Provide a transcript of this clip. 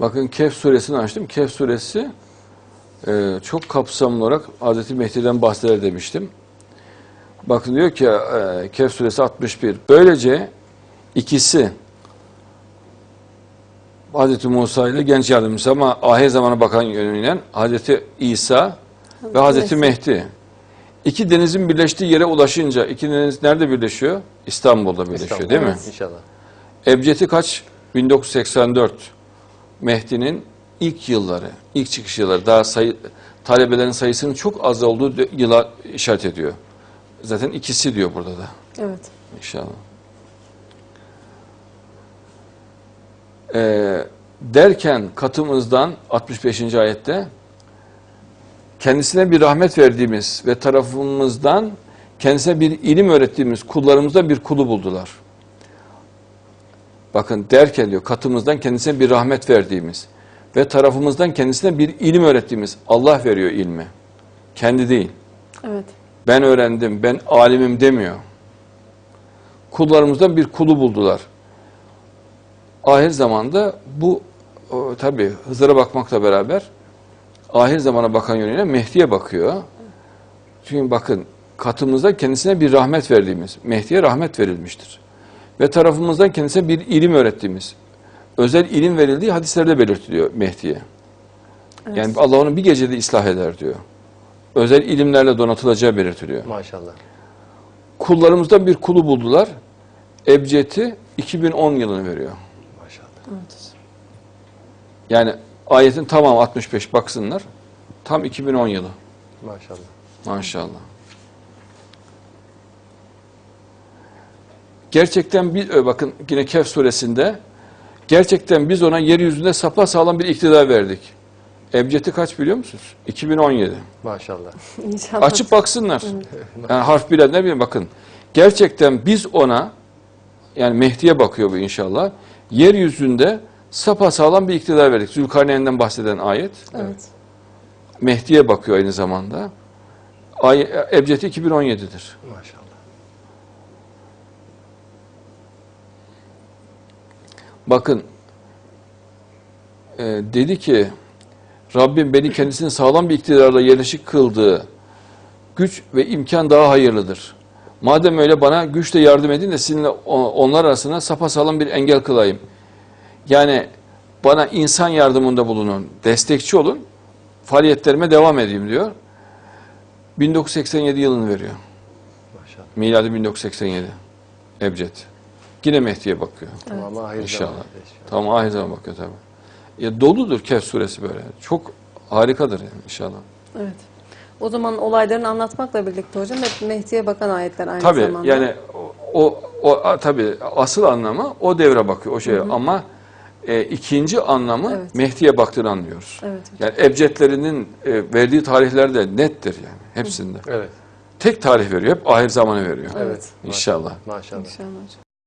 Bakın Kehf suresini açtım. Kehf suresi e, çok kapsamlı olarak Hz. Mehdi'den bahseder demiştim. Bakın diyor ki e, Kehf suresi 61. Böylece ikisi Hz. Musa ile genç yardımcısı ama ahir zamana bakan yönüyle Hz. İsa ve Hz. Mehdi. İki denizin birleştiği yere ulaşınca iki deniz nerede birleşiyor? İstanbul'da birleşiyor İstanbul. değil mi? İnşallah. Ebcedi kaç? 1984. Mehdi'nin ilk yılları, ilk çıkış yılları. Daha sayı, talebelerin sayısının çok az olduğu yıla işaret ediyor. Zaten ikisi diyor burada da Evet. inşallah. Ee, derken katımızdan 65. ayette kendisine bir rahmet verdiğimiz ve tarafımızdan kendisine bir ilim öğrettiğimiz kullarımızdan bir kulu buldular. Bakın derken diyor katımızdan kendisine bir rahmet verdiğimiz ve tarafımızdan kendisine bir ilim öğrettiğimiz Allah veriyor ilmi. Kendi değil. Evet. Ben öğrendim, ben alimim demiyor. Kullarımızdan bir kulu buldular. Ahir zamanda bu o, tabi Hızır'a bakmakla beraber ahir zamana bakan yönüyle Mehdi'ye bakıyor. Çünkü bakın katımızda kendisine bir rahmet verdiğimiz, Mehdi'ye rahmet verilmiştir. Ve tarafımızdan kendisine bir ilim öğrettiğimiz, özel ilim verildiği hadislerde belirtiliyor Mehdi'ye. evet. Yani Allah onu bir gecede ıslah eder diyor. Özel ilimlerle donatılacağı belirtiliyor. Maşallah. Kullarımızdan bir kulu buldular. Ebced'i 2010 yılını veriyor. Maşallah. evet. Yani ayetin tamam 65 baksınlar. Tam 2010 yılı. Maşallah. Maşallah. Gerçekten bir ö, bakın yine Kehf suresinde gerçekten biz ona yeryüzünde sapa sağlam bir iktidar verdik. Ebced'i kaç biliyor musunuz? 2017. Maşallah. İnşallah. Açıp baksınlar. Yani harf bilenler bilin bakın. Gerçekten biz ona yani Mehdi'ye bakıyor bu inşallah. Yeryüzünde sapasağlam bir iktidar verdik. Zülkarneyn'den bahseden ayet. Evet. Mehdi'ye bakıyor aynı zamanda. Ay, Ebced 2017'dir. Maşallah. Bakın e, dedi ki Rabbim beni kendisinin sağlam bir iktidarla yerleşik kıldığı güç ve imkan daha hayırlıdır. Madem öyle bana güçle yardım edin de sizinle onlar arasında sapasağlam bir engel kılayım. Yani bana insan yardımında bulunun, destekçi olun, faaliyetlerime devam edeyim diyor. 1987 yılını veriyor. Maşallah. Miladi 1987. Ebced. Yine Mehdi'ye bakıyor. Tamam hayır İnşallah. zaman. Tamam ahir zaman bakıyor tabi. Ya doludur Kehf suresi böyle. Çok harikadır yani inşallah. Evet. O zaman olaylarını anlatmakla birlikte hocam hep Mehdi'ye bakan ayetler aynı Tabi zamanda. yani o o tabi asıl anlamı o devre bakıyor o şeye ama e, ikinci anlamı Evet. Mehdi'ye baktığını anlıyoruz. Evet. Yani ebcedlerinin e, verdiği tarihler de nettir yani hepsinde. Evet. Tek tarih veriyor, hep ahir zamanı veriyor. Evet. İnşallah. Maşallah. İnşallah hocam.